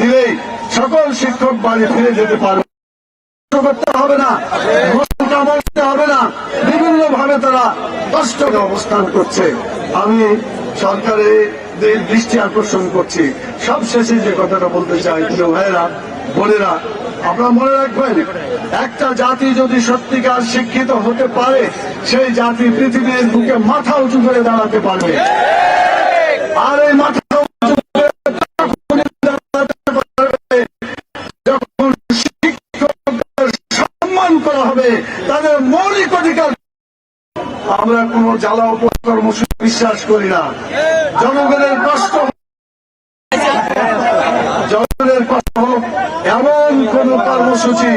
দিলেই সকল শিক্ষক বাড়ি ফিরে যেতে পারবে। করতে হবে না হবে না বিভিন্ন ভাবে তারা কষ্ট অবস্থান করছে। আমি সরকারের দৃষ্টি আকর্ষণ করছি। সব শেষে যে কথাটা বলতে চাই, প্রিয় ভাইয়েরা, বোনেরা, আপনারা মনে রাখবেন, একটা জাতি যদি সত্যিকার শিক্ষিত হতে পারে, সেই জাতি পৃথিবীর বুকে মাথা উঁচু করে দাঁড়াতে পারবে। হবে তাদের মৌলিক অধিকার। আমরা কোন জ্বালা উপকর্মসূচি বিশ্বাস করি না। জনগণের কষ্ট জনগণের কষ্ট এমন কোন কর্মসূচি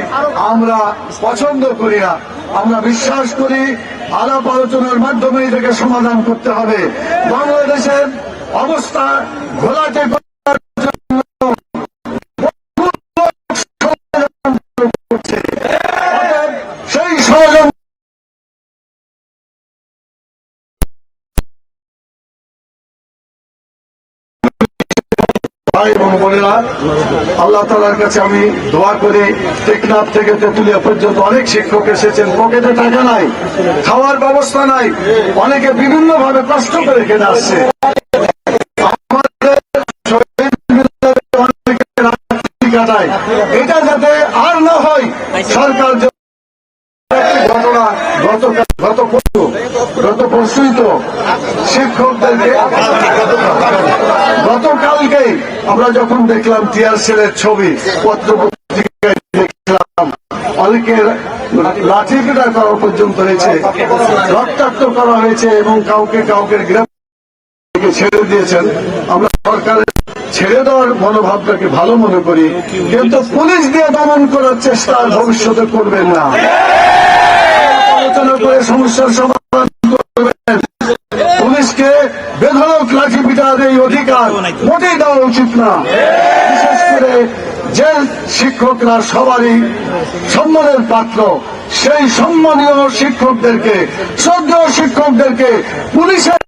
আমরা পছন্দ করি না। আমরা বিশ্বাস করি আলাপ আলোচনার মাধ্যমে এটাকে সমাধান করতে হবে। বাংলাদেশের অবস্থা ঘোলাটে ভাই এবং বোনেরা, আল্লাহ তালার কাছে আমি দোয়া করি, টেকনাফ থেকে তেতুলিয়া পর্যন্ত অনেক শিক্ষক এসেছেন, পকেটে টাকা নাই, খাওয়ার ব্যবস্থা নাই, অনেকে বিভিন্ন ভাবে কষ্ট করে কেটে আসছে। এটা যাতে আর না হয়, সরকার শিক্ষকদেরকে গতকালকে আমরা যখন দেখলাম টিয়ার সেলের ছবি পত্র পত্রিকায় দেখলাম, অনেকের লাঠি পেটা করা পর্যন্ত হয়েছে, রক্তাক্ত করা হয়েছে এবং কাউকে কাউকে গ্রেফতার ছেড়ে দিয়েছেন। আমরা সরকারের ছেড়ে দেওয়ার মনোভাবটাকে ভালো মনে করি, কিন্তু পুলিশ দিয়ে দমন করার চেষ্টা ভবিষ্যতে করবেন না। আলোচনা করে সমস্যার সমাধান করবেন। পুলিশকে বেধরক লাঠি পিটার এই অধিকার দেওয়া উচিত না। বিশেষ করে যে শিক্ষকরা সবারই সম্মানের পাত্র, সেই সম্মানীয় শিক্ষকদেরকে, শ্রদ্ধেয় শিক্ষকদেরকে পুলিশের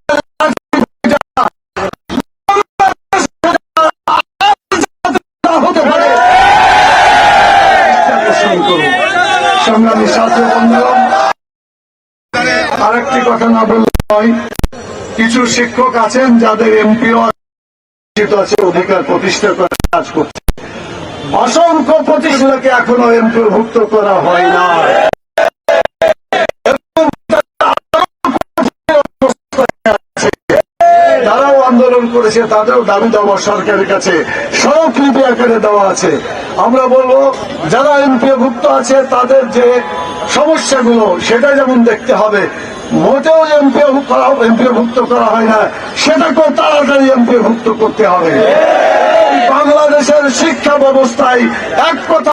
আরেকটি কথা না বললে কিছু শিক্ষক আছেন যাদের এমপিও আছে, অধিকার প্রতিষ্ঠা করার কাজ করছে। অসংখ্য প্রতিষ্ঠাকে এখনও এমপিভুক্ত করা হয় না। আন্দোলন করেছে, তাদেরও দাবি দেওয়া সরকারের কাছে। স্বরলিপি আকারে দেওয়া আছে। আমরা বলব, যারা এমপিভুক্ত আছে, তাদের যে সমস্যাগুলো সেটা যেমন দেখতে হবে মোটেও এমপিভুক্ত করা হয় না সেটাকেও তাড়াতাড়ি এমপিভুক্ত করতে হবে। বাংলাদেশের শিক্ষা ব্যবস্থায় এক কথা